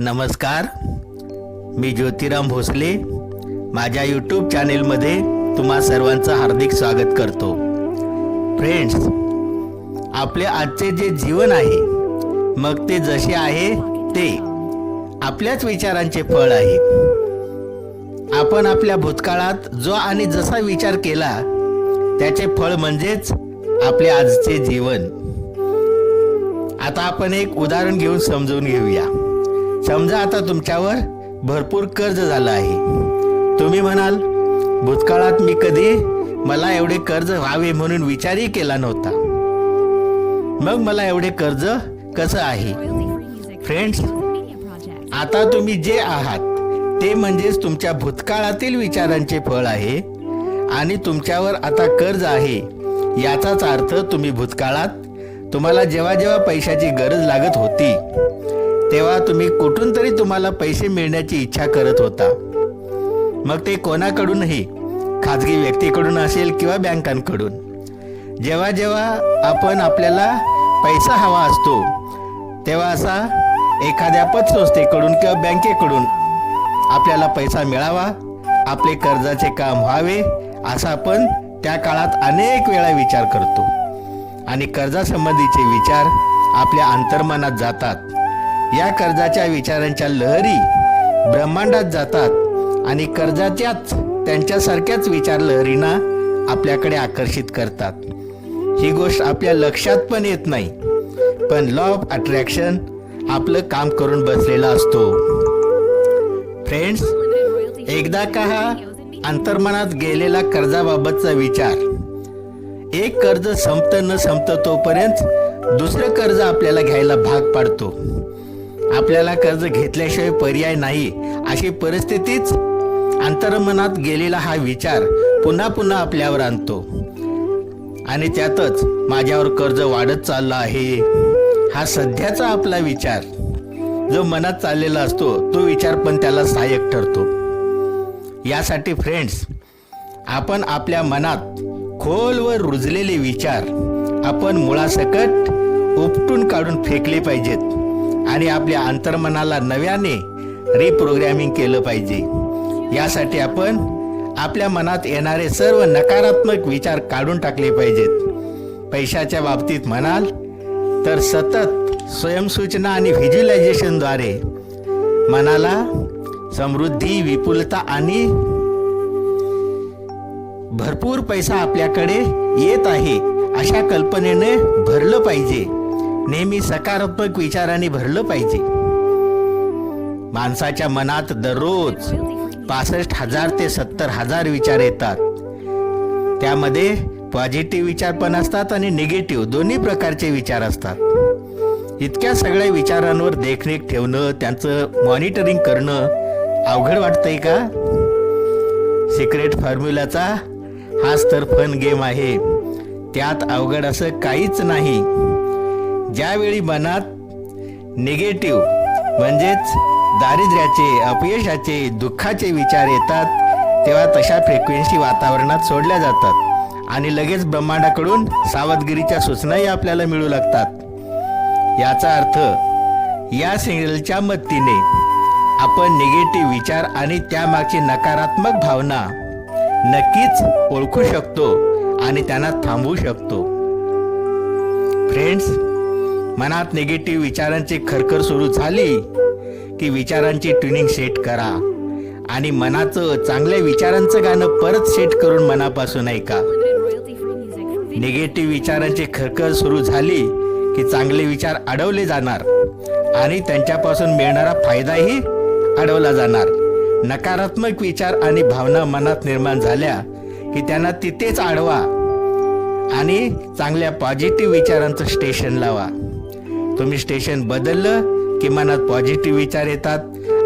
नमस्कार. मी ज्योतिराम भोसले. माझ्या यूट्यूब चॅनेलमध्ये तुम्हा सर्वांचं हार्दिक स्वागत करतो. फ्रेंड्स आपले आजचे जे जीवन आहे मग ते जसे आहे ते आपल्याच विचारांचे फळ आहे. आपण आपल्या भूतकाळात जो आणि जसा विचार केला त्याचे फळ म्हणजेच आपले आजचे जीवन. आता आपण एक उदाहरण घेऊन समजून घेऊया. समजा आता तुमच्यावर भरपूर कर्ज झालं आहे. तुम्ही म्हणाल भूतकाळात मी कधी मला एवढे कर्ज व्हावे म्हणून विचारही केला नव्हता. मग मला एवढे कर्ज कसं आहे? फ्रेंड्स आता तुम्ही जे आहात ते म्हणजेच तुमच्या भूतकाळातील विचारांचे फळ आहे आणि तुमच्यावर आता कर्ज आहे. याचाच अर्थ तुम्ही भूतकाळात तुम्हाला जेव्हा जेव्हा पैशाची गरज लागत होती तेव्हा तुम्ही कुठून तरी तुम्हाला पैसे मिळण्याची इच्छा करत होता. मग ते कोणाकडूनही खाजगी व्यक्तीकडून असेल किंवा बँकांकडून. जेव्हा जेव्हा आपण आपल्याला पैसा हवा असतो तेव्हा असा एखाद्या पतसंस्थेकडून किंवा बँकेकडून आपल्याला पैसा मिळावा आपले कर्जाचे काम व्हावे असा आपण त्या काळात अनेक वेळा विचार करतो. आणि कर्जासंबंधीचे विचार आपल्या अंतर्मनात जातात. या कर्जाच्या विचारांच्या लहरी ब्रह्मांडात जातात आणि कर्जाच्याच त्यांच्यासारख्याच विचार लहरींना आपल्याकडे आकर्षित करतात. ही गोष्ट आपल्या लक्षात पण येत नाही पण लॉ ऑफ अट्रॅक्शन आपलं काम करून बसलेला असतो. फ्रेंड्स एकदा का हा अंतर्मनात गेलेला कर्जाबाबतचा विचार? एक कर्ज संपत न संपत तोपर्यंत दुसरं कर्ज आपल्याला घ्यायला भाग पाडतो. आपल्याला कर्ज घेतल्याशिवाय पर्याय नाही अशी परिस्थितीच अंतर्मनात गेलेला हा विचार पुन्हा पुन्हा आपल्यावर आणतो. आणि त्यातच माझ्यावर कर्ज वाढत चाललं आहे हा सध्याचा आपला विचार. जो मनात चाललेला असतो तो विचार पण त्याला सहाय्यक ठरतो. यासाठी फ्रेंड्स आपण आपल्या मनात खोलवर रुजलेले विचार आपण मुळासकट उपटून काढून फेकले पाहिजेत. आणि आपल्या अंतर्मनाला नव्याने रिप्रोग्रॅमिंग केलं पाहिजे. यासाठी आपण आपल्या मनात येणारे सर्व नकारात्मक विचार काढून टाकले पाहिजेत. पैशाच्या बाबतीत म्हणाल तर सतत स्वयंसूचना आणि व्हिज्युलायझेशनद्वारे मनाला समृद्धी विपुलता आणि भरपूर पैसा आपल्याकडे येत आहे अशा कल्पनेने भरलं पाहिजे. नेहमी सकारात्मक विचाराने भरलं पाहिजे. माणसाच्या मनात दररोज पासष्ट हजार ते सत्तर हजार विचार येतात. त्यामध्ये पॉझिटिव्ह विचार पण असतात आणि निगेटिव्ह दोन्ही प्रकारचे विचार असतात. इतक्या सगळ्या विचारांवर देखरेख ठेवणं त्यांचं मॉनिटरिंग करणं अवघड वाटतंय का? सिक्रेट फॉर्म्युलाचा हाच तर फन गेम आहे. त्यात अवघड असं काहीच नाही. ज्यावेळी मनात निगेटिव्ह म्हणजेच दारिद्र्याचे अपयशाचे दुःखाचे विचार येतात तेव्हा तशा फ्रिक्वेन्सी वातावरणात सोडल्या जातात. आणि लगेच ब्रह्मांडाकडून सावधगिरीच्या सूचनाही आपल्याला मिळू लागतात. याचा अर्थ या सिग्नलच्या मदतीने आपण निगेटिव्ह विचार आणि त्यामागची नकारात्मक भावना नक्कीच ओळखू शकतो आणि त्यांना थांबवू शकतो. फ्रेंड्स मनात निगेटिव्ह विचारांची खरखर सुरू झाली की विचारांची ट्युनिंग सेट करा. आणि मनाचं चांगल्या विचारांचं गाणं परत सेट करून मनापासून ऐका. निगेटिव्ह विचारांची खरखर सुरू झाली की चांगले विचार अडवले जाणार. आणि त्यांच्यापासून मिळणारा फायदाही अडवला जाणार. नकारात्मक विचार आणि भावना मनात निर्माण झाल्या की त्यांना तिथेच अडवा आणि चांगल्या पॉझिटिव्ह विचारांचं स्टेशन लावा. तुम्ही स्टेशन बदललं की मनात पॉझिटिव्ह विचार येतात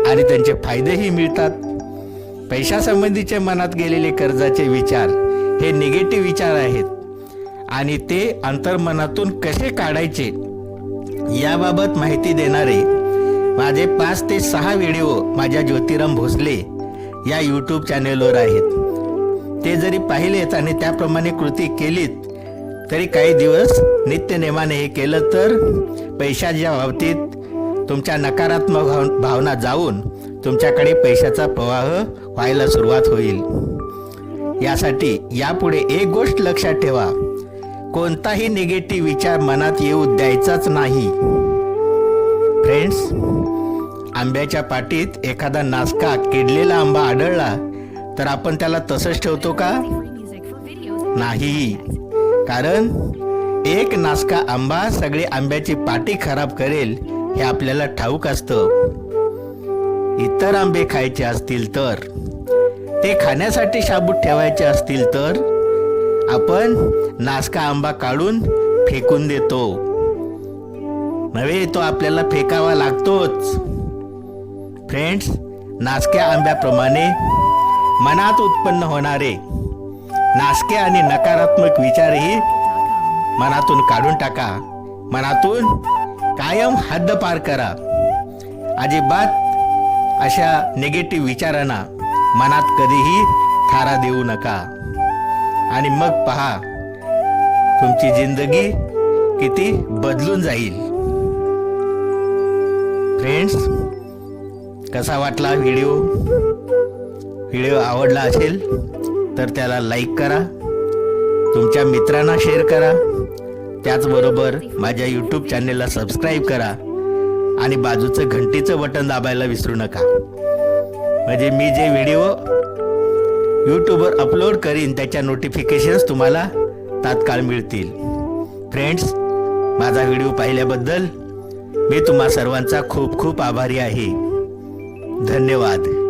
आणि त्यांचे फायदेही मिळतात. पैशासंबंधीचे मनात गेलेले कर्जाचे विचार हे निगेटिव्ह विचार आहेत. आणि ते अंतर्मनातून कसे काढायचे याबाबत माहिती देणारे माझे पाच ते सहा व्हिडिओ माझ्या ज्योतिराम भोसले या यूट्यूब चॅनेलवर आहेत. ते जरी पाहिलेत आणि त्याप्रमाणे कृती केलीत तरी काही दिवस नित्यनेमाने हे केलं तर पैशाच्या बाबतीत तुमच्या नकारात्मक भाव भावना जाऊन तुमच्याकडे पैशाचा प्रवाह व्हायला सुरुवात होईल. यासाठी यापुढे एक गोष्ट लक्षात ठेवा. कोणताही निगेटिव्ह विचार मनात येऊ द्यायचाच नाही. फ्रेंड्स आंब्याच्या पाटीत एखादा नासका किडलेला आंबा आढळला तर आपण त्याला तसंच ठेवतो का? नाही. कारण एक नासका आंबा सगळी आंब्याची पाटी खराब करेल हे आपल्याला ठाऊक असतं. इतर आंबे खायचे असतील तर ते खाण्यासाठी शाबूत ठेवायचे असतील तर आपण नासका आंबा काढून फेकून देतो. नव्हे तो आपल्याला फेकावा लागतोच. फ्रेंड्स नासक्या आंब्याप्रमाणे मनात उत्पन्न होणारे नासके आणि नकारात्मक विचारही मनातून काढून टाका. मनातून कायम हद्द पार करा. अजिबात अशा निगेटिव्ह विचारांना मनात कधीही थारा देऊ नका. आणि मग पहा तुमची जिंदगी किती बदलून जाईल. फ्रेंड्स कसा वाटला व्हिडिओ? व्हिडिओ आवडला असेल? तर त्याला लाईक करा. तुमच्या मित्रांना शेअर करा. त्याचबरोबर माझ्या यूट्यूब चॅनेलला सबस्क्राईब करा. आणि बाजूचं घंटीचं बटन दाबायला विसरू नका. म्हणजे मी जे व्हिडिओ यूट्यूबवर अपलोड करीन त्याच्या नोटिफिकेशन्स तुम्हाला तात्काळ मिळतील. फ्रेंड्स माझा व्हिडिओ पाहिल्याबद्दल मी तुम्हा सर्वांचा खूप खूप आभारी आहे. धन्यवाद.